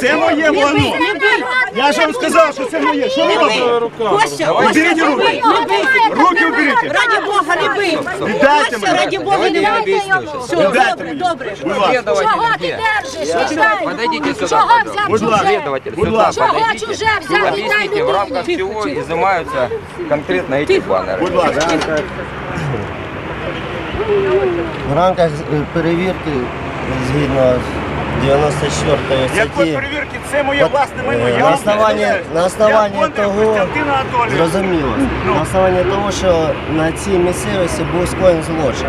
Це моє воно. Я ж вам сказав, що це моє. Що ви робите? Костя, Уберіть руки. Руки уберіть. раді Бога, не бий. Віддайте Костя, раді мене. Бога, не бий. Все, Віддайте добре, мені. добре. Будь ласка. Чого ти держиш? Віддай. Подойдите сюда, Чого пожалуйста. взяв Будь ласка. чуже? Следователь, Будь сюда ласка. Чого подойдите. чуже взяв? Віддай Объясните, в рамках людині. чего изымаются конкретно эти баннеры. Будь ласка. В рамках е, перевірки згідно з 94 Якої статті перевірки це моє От, власне майно. е, Я на вам основанні- на основанні Я Бондар того- зрозуміло. На основанні того, що на цій місцевості був скоєн злочин.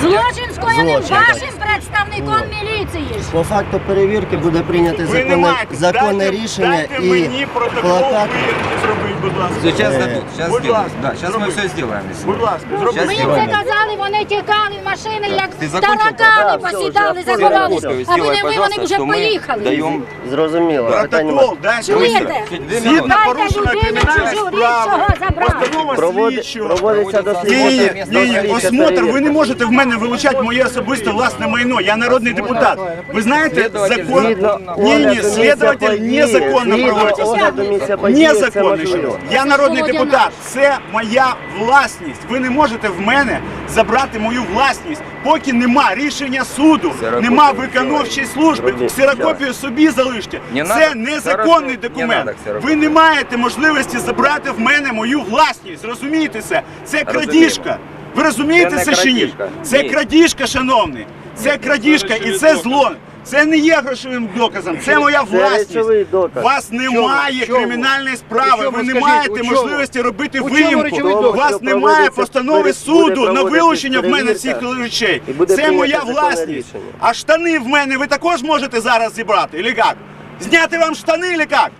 Злочин скоєний Злочин, так. вашим представником міліції. По факту перевірки буде прийнято Ви не законне, маєте. законне Дайте- рішення дайте і мені протокол плакат. виїзду зробіть, будь ласка. Сейчас Э, дадут, сейчас будь сделаем. ласка, Да, сейчас мы зробіть. все сделаем. если Будь надо. ласка, зробіть. Щас Ви їм сделаем. це казали, вони тікали в машини, як Ти закончив? таракани Да, все, посідали, вже заховались. Фотку А сделай, вони, вони пожалуйста, вже что мы поїхали. даем Зрозуміло. Питань немає. Протокол, дайте Чуєте? мені. Две Згідно минуты. Дайте порушена людині кримінальна чужу річ справа, цього забрати. постанова Проводи- слідчого. Проводиться Ні, дослідження. ні, ні, ні, осмотр, ви не можете в мене вилучати моє особисте власне майно. Я народний депутат. Ви знаєте, Следователь закон... Згідно Ні, ні, огляду следователь місця події, незаконно згідно проводить огляду місця події, це Незаконно ще Я народний депутат. Це моя власність. Ви не можете в мене забрати мою власність, поки нема рішення суду, нема виконавчої служби. Робіть. Ксерокопію собі залиште. Це незаконний документ. Ви не маєте можливості забрати в мене мою власність. Розумієте це? Це крадіжка. Ви розумієте Це чи ні? Це крадіжка, шановний. Це крадіжка і це зло. Це не є грошовим доказом, це моя власність. доказ. У вас немає чому? кримінальної справи, ви не маєте можливості робити виїмку. У вас немає постанови суду на вилучення в мене цих речей. Це моя власність. А штани в мене ви також можете зараз зібрати, или як? Зняти вам штани, или як?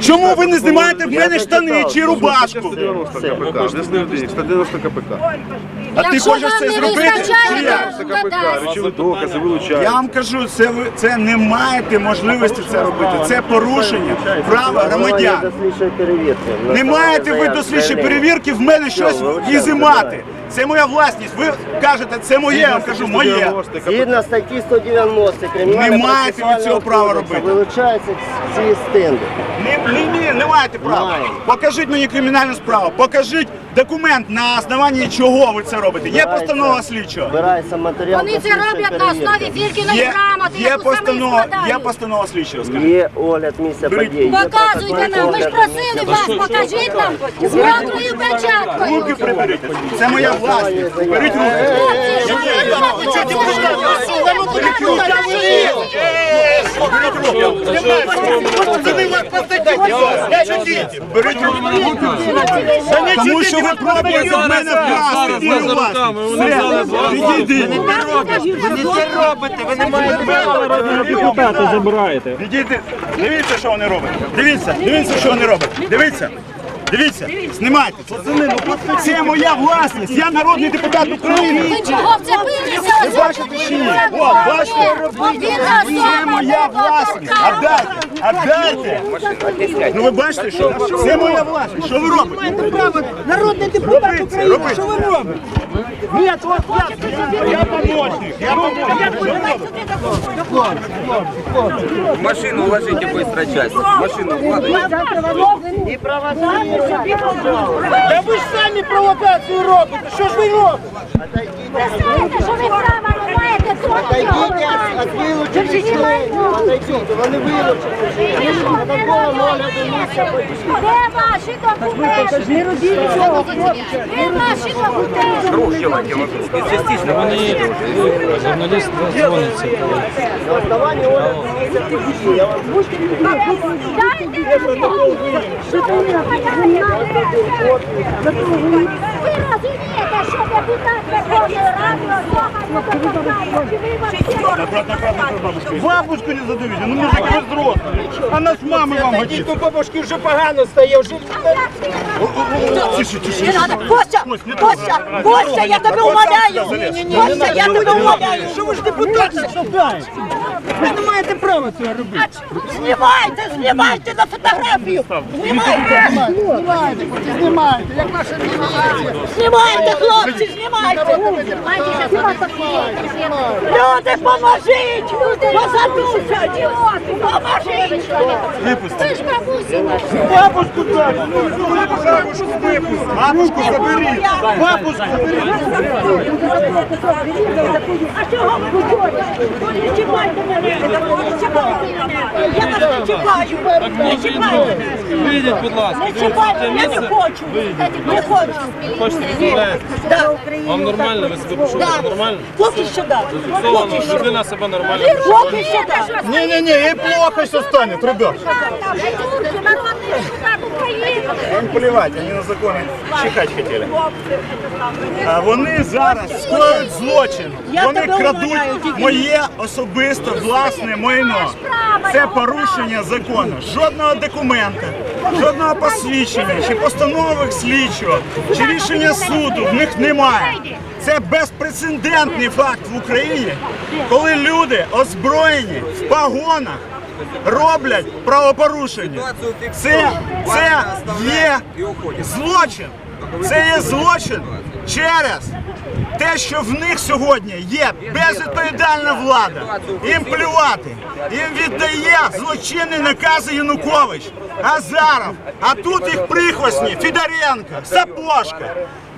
Чому ви не знімаєте в мене штани чи рубашку? 190 КПК, внесли в 190 КПК. А ти Якщо хочеш вам це не зробити? вистачає, Чи як? то надасть. речові докази вилучають. Я вам кажу, це ви це не маєте можливості це робити. Це порушення права громадян. Не маєте ви до слідчої перевірки в мене щось ізимати. Це моя власність. Ви кажете, це моє, я вам кажу, моє. 190 КПК. Згідно статті 190 кримінального Не маєте ви цього права робити. Вилучаються ці стенди. Не, не, не, не маєте права. Покажіть мені кримінальну справу. Покажіть документ, на основанні чого ви це робите. Є постанова слідчого. Збирається матеріал. Вони це роблять на основі фіркіної Є, грамоти, є яку самі постанова, є складають. постанова слідчого. скажіть. Є огляд місця події. Показуйте нам, ми ж просили вас, покажіть нам з мокрою печаткою. Руки приберіть. Це моя власність. Беріть руки. Хлопці, що ви робите? Це Беріть руки. Тому що ви пробуєте в мене вкрасти мою власність. Все, Відійдіть. Депутати забираєте. Дивіться, що вони роблять. Дивіться, дивіться, що вони роблять. Дивіться. Дивіться, знімайте. Це моя власність. Я народний депутат України. Ви чого вцепилися? Ви бачите чи ні? О, бачите? Це моя власність. Отдайте, отдайте. Ну ви бачите, що це моя власність. Що ви робите? Народний депутат робіть. Що ви робите? Ні, от я, я помощник. Я помощник. Машину уложите быстро часть. В машину укладывайте. Та ви ж самі провокацію робите. Що ж ви робите? Знаєте, що ви права не Отойдіть від вилучених членів. Отойдіть, вони вилучені. Де ваші документи? Не робіть цього. Де ваші документи? Частично. Журналіст дзвониться. На огляду місця події. Я вам Дайте мені. Що ви Ви розумієте, що депутат Верховної Ради слухає депутата? Чи ви вообще Бабушку не задавите, ну мужики вы взрослые. Она с мамой вам годится. Діду бабушки вже погано стає. Вже... Тише, тише. Не надо. Костя, Костя, Костя, я тебе умоляю. Костя, я тебе умоляю. Що ви ж депутат? Ви не маєте права цього робити. Знімайте, знімайте на фотографію. Знімайте. Знімайте, як наша міліція. Знімайте, хлопці, знімайте. Люди, поможіть. Позадушать. Поможіть. Ти ж бабусі. Бабушку треба! Бабушку випуск! Бабушку заберіть! Бабушку А чого ви говорите? Не чіпайте мене. Я вас не чіпаю. Не чіпайте. Вийдіть, будь ласка. Не чіпайте. Я не хочу. Не хочу. Хочете відмовляєте? Да. Вам нормально? Ви себе почуваєте нормально? Поки що да. Зафіксовано, Поки що. людина себе нормально Поки що да. Не-не-не, ей плохо все станет, ребят. Им плевать, они на законы чихать хотели. А вони зараз скоюють злочин. Вони крадуть моє особисто власне майно. Це порушення закону. Жодного документа, жодного посвідчення, чи постанови слідчого, чи рішення суду в них немає. Це безпрецедентний факт в Україні, коли люди озброєні в погонах роблять правопорушення. Це, це є злочин. Це є злочин через те, що в них сьогодні є безвідповідальна влада. Їм плювати. Їм віддає злочинні накази Янукович. Азаров. А тут їх прихвостні Федоренко, Сапожка.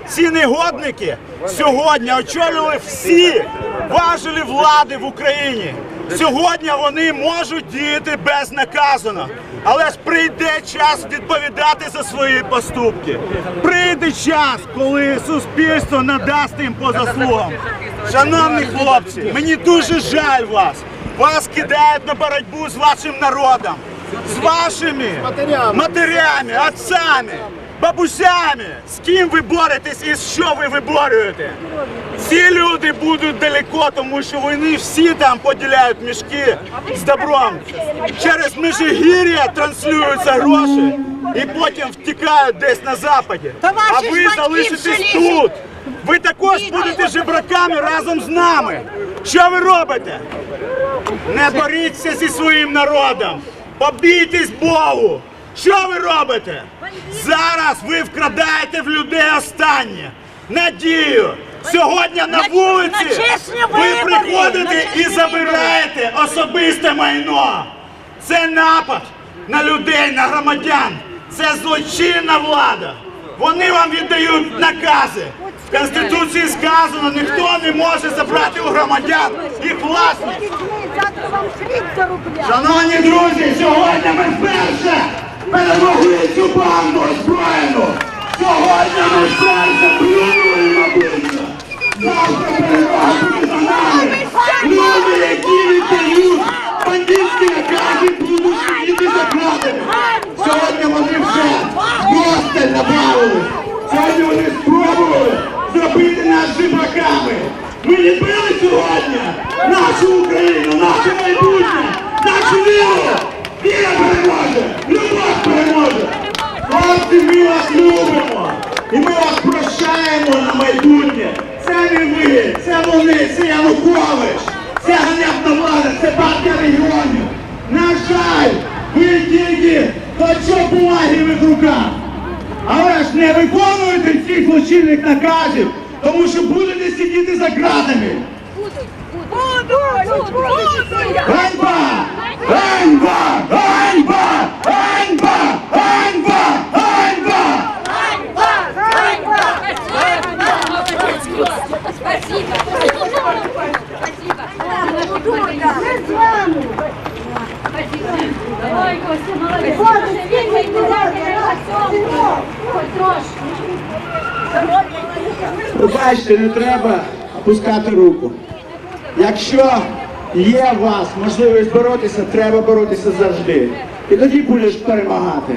Ці негодники сьогодні очолювали всі важелі влади в Україні. Сьогодні вони можуть діяти безнаказано. Але ж прийде час відповідати за свої поступки. Прийде час, коли суспільство надасть їм по заслугам. Шановні хлопці, мені дуже жаль вас. Вас кидають на боротьбу з вашим народом, з вашими матерями. отцями, бабусями. З ким ви боретесь і що ви виборюєте? Ці люди будуть далеко, тому що вони всі там поділяють мішки з добром. Через Межигір'я транслюються гроші і потім втікають десь на западі. А ви залишитесь тут. Ви також будете жебраками разом з нами. Що ви робите? Не боріться зі своїм народом. Побійтесь Богу. Що ви робите? Зараз ви вкрадаєте в людей останнє. Надію. Сьогодні на вулиці ви приходите і забираєте особисте майно. Це напад на людей, на громадян. Це злочинна влада. Вони вам віддають накази. В Конституції сказано, ніхто не може забрати у громадян їх власність. Шановні друзі, сьогодні ми вперше перемогли цю банду озброєну. Сьогодні ми плюнули на обличчя. Завтра перемога буде за нами. Люди, які віддають бандитські накази, будуть сидіти за кратами. Сьогодні вони вже досталь набавили. Сьогодні вони спробували зробити нас жебраками. Ми не били сьогодні нашу Україну, наше майбутнє, нашу віру. Віра переможе, любов переможе. Хлопці, ми вас любимо. І ми вас прощаємо на майбутнє. Це не ви, це вони, це Янукович. Це ганебна влада, це партія регіонів. На жаль, ви тільки хоча бумаги в руках. Але ж не виконуєте цих злочинних наказів, тому що будете сидіти за ґратами. Ганьба! Ганьба! Ганьба! Ганьба! Ганьба! Ми з вами. Ой, Костя, молодець. Боже, Він скільки не людей, Хоч трошки. Пробачте, не треба опускати руку. Якщо є у вас можливість боротися, треба боротися завжди. І тоді будеш перемагати.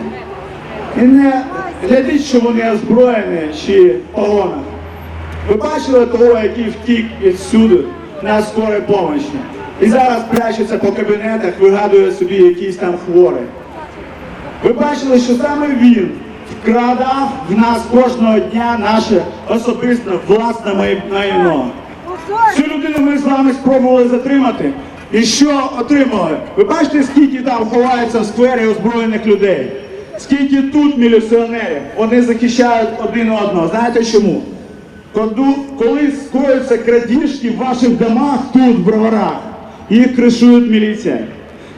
І не глядіть, що вони озброєні чи погонах. Ви бачили того, який втік відсюди на скорій помощі. І зараз прячеться по кабінетах, вигадує собі якийсь там хворий. Ви бачили, що саме він вкрадав в нас кожного дня наше особисте власне май- майно. Цю людину ми з вами спробували затримати. І що отримали? Ви бачите, скільки там ховається в сквері озброєних людей? Скільки тут міліціонерів? Вони захищають один одного. Знаєте чому? Коли скоються крадіжки в ваших домах тут, в броварах, їх кришують міліція.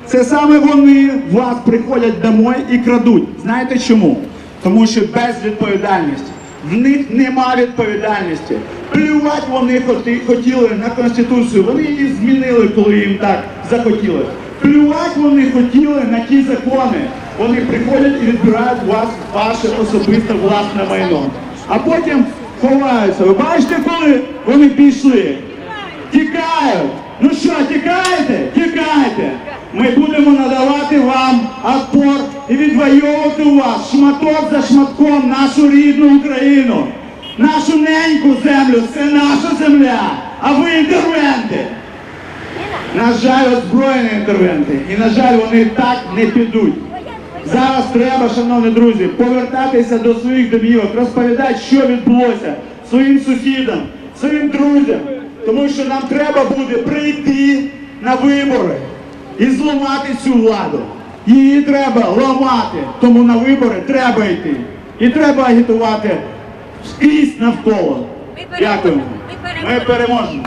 Це саме вони вас приходять домой і крадуть. Знаєте чому? Тому що безвідповідальність. В них нема відповідальності. Плювати вони хотіли на Конституцію. Вони її змінили, коли їм так захотілося. Плювати вони хотіли на ті закони. Вони приходять і відбирають вас ваше особисте власне майно. А потім ховаються. Ви бачите, коли вони пішли? Тікають. Ну що, тікаєте? Тікайте. Ми будемо надавати вам отпор і відвоювати у вас шматок за шматком нашу рідну Україну. Нашу неньку землю це наша земля. А ви інтервенти. На жаль, озброєні інтервенти. І на жаль, вони так не підуть. Зараз треба, шановні друзі, повертатися до своїх домівок, розповідати, що відбулося своїм сусідам, своїм друзям. Тому що нам треба буде прийти на вибори і зламати цю владу. Її треба ламати, тому на вибори треба йти. І треба агітувати скрізь навколо. Дякую. Ми переможемо.